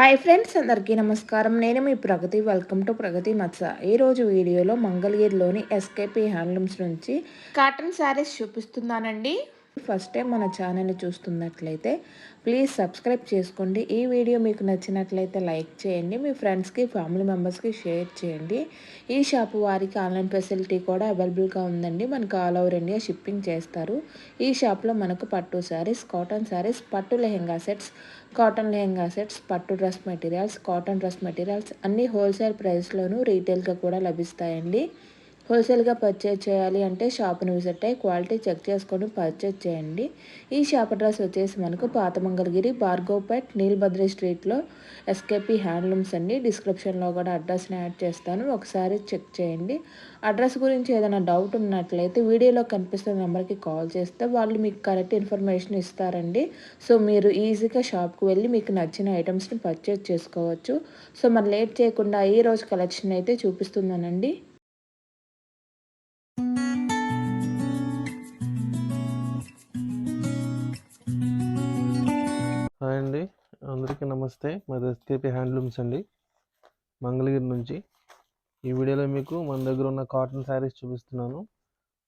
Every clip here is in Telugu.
హాయ్ ఫ్రెండ్స్ అందరికీ నమస్కారం. నేను మీ ప్రగతి. వెల్కమ్ టు ప్రగతి మత్స. ఈరోజు వీడియోలో మంగళగిరిలోని ఎస్కేపీ హ్యాండ్లూమ్స్ నుంచి కాటన్ శారీస్ చూపిస్తున్నానండి. ఫస్ట్ టైం మన ఛానల్ని చూస్తున్నట్లయితే ప్లీజ్ సబ్స్క్రైబ్ చేసుకోండి. ఈ వీడియో మీకు నచ్చినట్లయితే లైక్ చేయండి. మీ ఫ్రెండ్స్కి ఫ్యామిలీ మెంబర్స్కి షేర్ చేయండి. ఈ షాపు వారికి ఆన్లైన్ ఫెసిలిటీ కూడా అవైలబుల్గా ఉందండి. మనకు ఆల్ ఓవర్ ఇండియా షిప్పింగ్ చేస్తారు. ఈ షాప్లో మనకు పట్టు శారీస్ కాటన్ శారీస్ పట్టు lehenga sets cotton lehenga sets పట్టు dress materials cotton dress materials అన్నీ హోల్సేల్ ప్రైస్లోనూ రీటైల్గా కూడా లభిస్తాయండి. హోల్సేల్గా పర్చేజ్ చేయాలి అంటే షాప్ని విజిట్ అయ్యి క్వాలిటీ చెక్ చేసుకొని పర్చేజ్ చేయండి. ఈ షాప్ అడ్రస్ వచ్చేసి మనకు పాత మంగళగిరి భార్గవ్పేట్ నీల్భద్రి స్ట్రీట్లో ఎస్కేపీ హ్యాండ్లూమ్స్ అండి. డిస్క్రిప్షన్లో కూడా అడ్రస్ని యాడ్ చేస్తాను. ఒకసారి చెక్ చేయండి. అడ్రస్ గురించి ఏదైనా డౌట్ ఉన్నట్లయితే వీడియోలో కనిపిస్తున్న నెంబర్కి కాల్ చేస్తే వాళ్ళు మీకు కరెక్ట్ ఇన్ఫర్మేషన్ ఇస్తారండి. సో మీరు ఈజీగా షాప్కి వెళ్ళి మీకు నచ్చిన ఐటమ్స్ని పర్చేజ్ చేసుకోవచ్చు. సో మరి లేట్ చేయకుండా ఈ రోజు కలెక్షన్ అయితే చూపిస్తున్నానండి. అండి. అందరికీ నమస్తే. మాది ఎస్కేపీ హ్యాండ్లూమ్స్ అండి. మంగళగిరి నుంచి. ఈ వీడియోలో మీకు మన దగ్గర ఉన్న కాటన్ శారీస్ చూపిస్తున్నాను.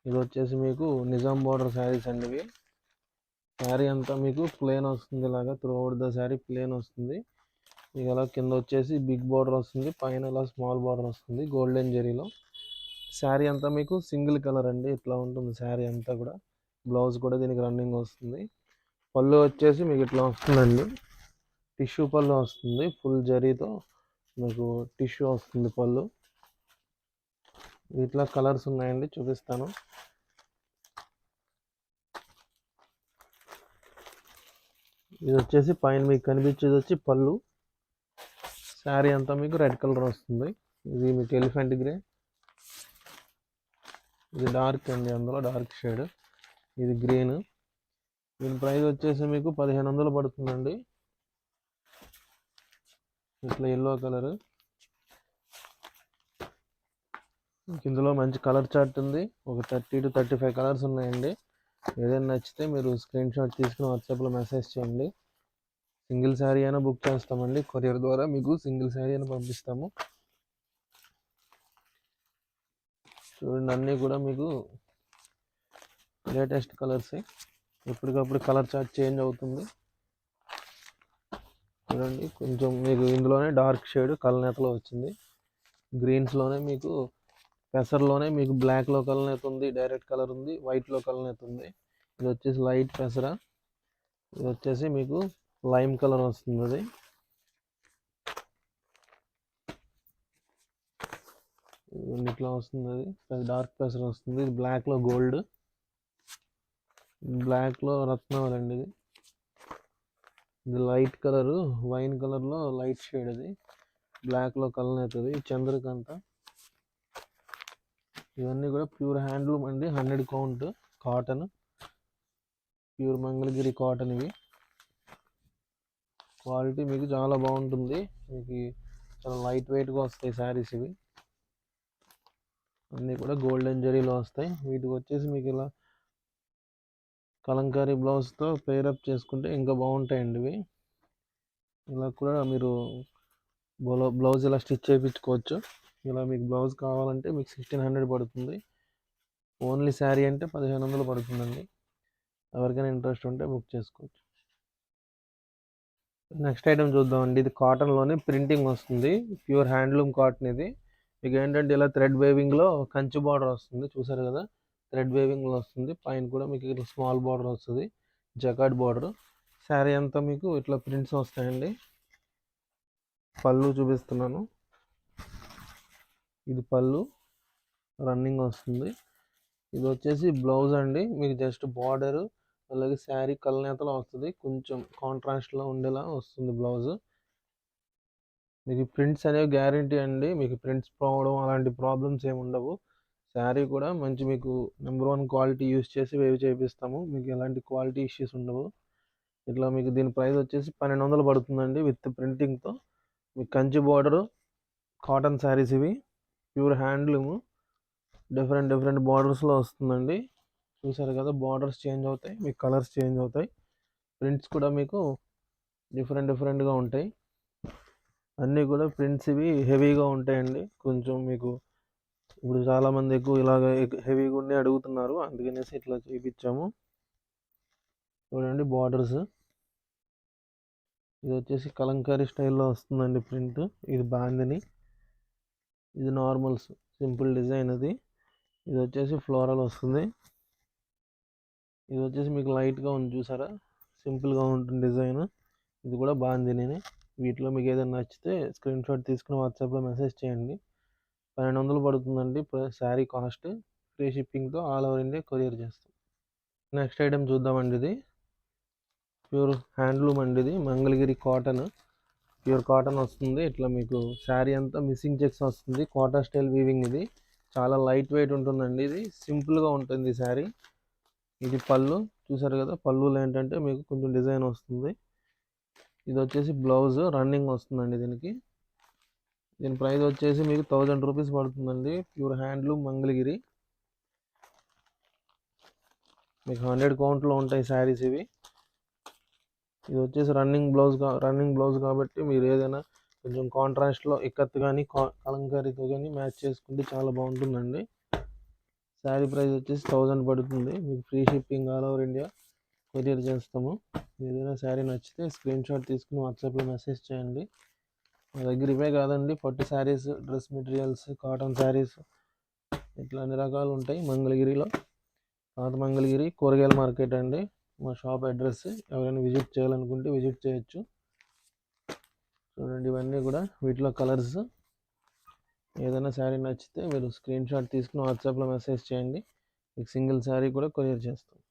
ఇది వచ్చేసి మీకు నిజాం బార్డర్ శారీస్ అండి ఇవి. శారీ అంతా మీకు ప్లేన్ వస్తుంది ఇలాగా. Throughout the sari plain వస్తుంది. మీకు అలా కింద వచ్చేసి బిగ్ బార్డర్ వస్తుంది. పైన ఇలా స్మాల్ బార్డర్ వస్తుంది. గోల్డెన్ జెరీలో. శారీ అంతా మీకు సింగిల్ కలర్ అండి. ఇట్లా ఉంటుంది శారీ అంతా కూడా. బ్లౌజ్ కూడా దీనికి రన్నింగ్ వస్తుంది. పళ్ళు వచ్చేసి మీకు ఇట్లా వస్తుందండి. టిష్యూ పళ్ళు వస్తుంది ఫుల్ జరీతో మీకు టిష్యూ వస్తుంది పళ్ళు. ఇట్లా కలర్స్ ఉన్నాయండి చూపిస్తాను. ఇది వచ్చేసి పైన మీకు కనిపించేది వచ్చి పళ్ళు. శారీ అంతా మీకు రెడ్ కలర్ వస్తుంది. ఇది మీకు ఎలిఫెంట్ గ్రే. ఇది డార్క్ అండి అందులో డార్క్ షేడ్. ఇది గ్రీన్. దీని ప్రైస్ వచ్చేసి మీకు పదిహేను వందలు పడుతుందండి. ఇట్లా ఎల్లో కలర్ ఇందులో మంచి కలర్ చార్ట్ ఉంది. ఒక thirty to thirty five colours ఉన్నాయండి. ఏదైనా నచ్చితే మీరు స్క్రీన్ షాట్ తీసుకుని వాట్సాప్లో మెసేజ్ చేయండి. సింగిల్ శారీ అయినా బుక్ చేస్తామండి. కొరియర్ ద్వారా మీకు సింగిల్ శారీ అయినా పంపిస్తాము. చూడండి అన్నీ కూడా మీకు లేటెస్ట్ కలర్సే ఎప్పటికప్పుడు కలర్ చార్ట్ చేంజ్ అవుతుంది. చూడండి కొంచెం మీకు ఇందులోనే డార్క్ షేడ్ కలనేతలో వచ్చింది. గ్రీన్స్లోనే మీకు పెసర్లోనే మీకు బ్లాక్లో కలనేత ఉంది డైరెక్ట్ కలర్ ఉంది వైట్లో కలనేత ఉంది. ఇది వచ్చేసి లైట్ పెసర. ఇది వచ్చేసి మీకు లైమ్ కలర్ వస్తుంది అది. ఇట్లా వస్తుంది అది. డార్క్ పెసర్ వస్తుంది. ఇది బ్లాక్లో గోల్డ్. బ్లాక్లో రత్నావళి అండి ఇది. ఇది లైట్ కలర్ వైన్ కలర్లో లైట్ షేడ్ అది. బ్లాక్లో కలర్ అవుతుంది. చంద్రకాంత. ఇవన్నీ కూడా ప్యూర్ హ్యాండ్లూమ్ అండి. Hundred count cotton pure Mangalagiri cotton ఇవి. క్వాలిటీ మీకు చాలా బాగుంటుంది. మీకు చాలా లైట్ వెయిట్గా వస్తాయి శారీస్ ఇవి. అన్నీ కూడా గోల్డెన్ జరీలో వస్తాయి. వీటికి వచ్చేసి మీకు ఇలా కలంకారీ బ్లౌజ్తో పేరప్ చేసుకుంటే ఇంకా బాగుంటాయండి ఇవి. ఇలా కూడా మీరు బ్లౌ బ్లౌజ్ ఇలా స్టిచ్ చేయించుకోవచ్చు. ఇలా మీకు బ్లౌజ్ కావాలంటే మీకు సిక్స్టీన్ హండ్రెడ్ పడుతుంది. ఓన్లీ శారీ అంటే పదిహేను వందలు పడుతుందండి. ఎవరికైనా ఇంట్రెస్ట్ ఉంటే బుక్ చేసుకోవచ్చు. నెక్స్ట్ ఐటమ్ చూద్దామండి. ఇది కాటన్లోనే ప్రింటింగ్ వస్తుంది. ప్యూర్ హ్యాండ్లూమ్ కాటన్ ఇది. మీకు ఏంటంటే ఇలా థ్రెడ్ వేవింగ్లో కంచి బార్డర్ వస్తుంది. చూసారు కదా? థ్రెడ్ వేవింగ్లో వస్తుంది. పైన కూడా మీకు ఇట్లా స్మాల్ బార్డర్ వస్తుంది. జకాడ్ బార్డర్ శారీ అంతా మీకు ఇట్లా ప్రింట్స్ వస్తాయండి. పళ్ళు చూపిస్తున్నాను. ఇది పళ్ళు. రన్నింగ్ వస్తుంది. ఇది వచ్చేసి బ్లౌజ్ అండి. మీకు జస్ట్ బార్డర్ అలాగే శారీ కలనేతలో వస్తుంది. కొంచెం కాంట్రాస్ట్లో ఉండేలా వస్తుంది బ్లౌజ్ మీకు ప్రింట్స్ అనేవి గ్యారంటీ అండి. మీకు ప్రింట్స్ పోవడం అలాంటి ప్రాబ్లమ్స్ ఏమి ఉండవు. శారీ కూడా మంచి మీకు నెంబర్ వన్ క్వాలిటీ యూస్ చేసి వేవ్ చేపిస్తాము. మీకు ఎలాంటి క్వాలిటీ ఇష్యూస్ ఉండవు. ఇట్లా మీకు దీని ప్రైస్ వచ్చేసి పన్నెండు వందలు పడుతుందండి విత్ ప్రింటింగ్తో మీకు కంచి బార్డరు కాటన్ శారీస్ ఇవి ప్యూర్ హ్యాండ్లూమ్ డిఫరెంట్ డిఫరెంట్ బార్డర్స్లో వస్తుందండి. చూసారు కదా బార్డర్స్ చేంజ్ అవుతాయి మీకు కలర్స్ చేంజ్ అవుతాయి. ప్రింట్స్ కూడా మీకు డిఫరెంట్ డిఫరెంట్గా ఉంటాయి. అన్నీ కూడా ప్రింట్స్ ఇవి హెవీగా ఉంటాయండి. కొంచెం మీకు ఇప్పుడు చాలామంది ఎక్కువ ఇలాగ హెవీగా ఉండి అడుగుతున్నారు. అందుకనేసి ఇట్లా చేయించాము చూడండి బార్డర్స్. ఇది వచ్చేసి కలంకారీ స్టైల్లో వస్తుందండి ప్రింట్. ఇది బాందిని. ఇది నార్మల్స్. సింపుల్ డిజైన్ అది. ఇది వచ్చేసి ఫ్లోరల్ వస్తుంది. ఇది వచ్చేసి మీకు లైట్గా ఉంది చూసారా? సింపుల్గా ఉంటుంది డిజైన్. ఇది కూడా బాగుంది వీటిలో మీకు ఏదైనా నచ్చితే స్క్రీన్ షాట్ తీసుకుని వాట్సాప్లో మెసేజ్ చేయండి. పన్నెండు వందలు పడుతుందండి శారీ కాస్ట్ ఫ్రీ షిప్పింగ్తో ఆల్ ఓవర్ ఇండియా కొరియర్ చేస్తాం. నెక్స్ట్ ఐటెం చూద్దామండి ఇది. ప్యూర్ హ్యాండ్లూమ్ అండి ఇది. మంగళగిరి కాటన్. ప్యూర్ కాటన్ వస్తుంది. ఇట్లా మీకు శారీ అంతా మిస్సింగ్ చెక్స్ వస్తుంది. కోటా స్టైల్ వీవింగ్ ఇది. చాలా లైట్ వెయిట్ ఉంటుందండి ఇది. సింపుల్గా ఉంటుంది ఈ శారీ. ఇది పళ్ళు. చూసారు కదా పళ్ళులో ఏంటంటే మీకు కొంచెం డిజైన్ వస్తుంది. ఇది వచ్చేసి బ్లౌజ్. రన్నింగ్ వస్తుందండి దీనికి. దీని ప్రైస్ వచ్చేసి మీకు థౌజండ్ రూపీస్ పడుతుందండి. Pure handloom Mangalagiri. మీకు హండ్రెడ్ కౌంట్లో ఉంటాయి శారీస్ ఇవి. ఇది వచ్చేసి రన్నింగ్ బ్లౌజ్ రన్నింగ్ బ్లౌజ్ కాబట్టి మీరు ఏదైనా కొంచెం కాంట్రాస్ట్లో ఇక్కత్ కానీ కలంకారీతో కానీ మ్యాచ్ చేసుకుంటే చాలా బాగుంటుందండి. శారీ ప్రైస్ వచ్చేసి థౌజండ్ పడుతుంది. మీకు free shipping all over India courier చేస్తాము. ఏదైనా శారీ నచ్చితే స్క్రీన్ షాట్ తీసుకుని వాట్సాప్లో మెసేజ్ చేయండి. మా దగ్గర ఇవే కాదండి. పట్టు saris dress materials cotton saris ఇట్లా అన్ని రకాలు ఉంటాయి మంగళగిరిలో. పాత మంగళగిరి కూరగాయల మార్కెట్ అండి. మా షాప్ అడ్రస్ ఎవరైనా విజిట్ చేయాలనుకుంటే విజిట్ చేయొచ్చు. చూడండి ఇవన్నీ కూడా వీటిలో కలర్స్. ఏదైనా శారీ నచ్చితే మీరు స్క్రీన్ షాట్ తీసుకుని వాట్సాప్లో మెసేజ్ చేయండి. మీకు సింగిల్ శారీ కూడా కొరియర్ చేస్తాం.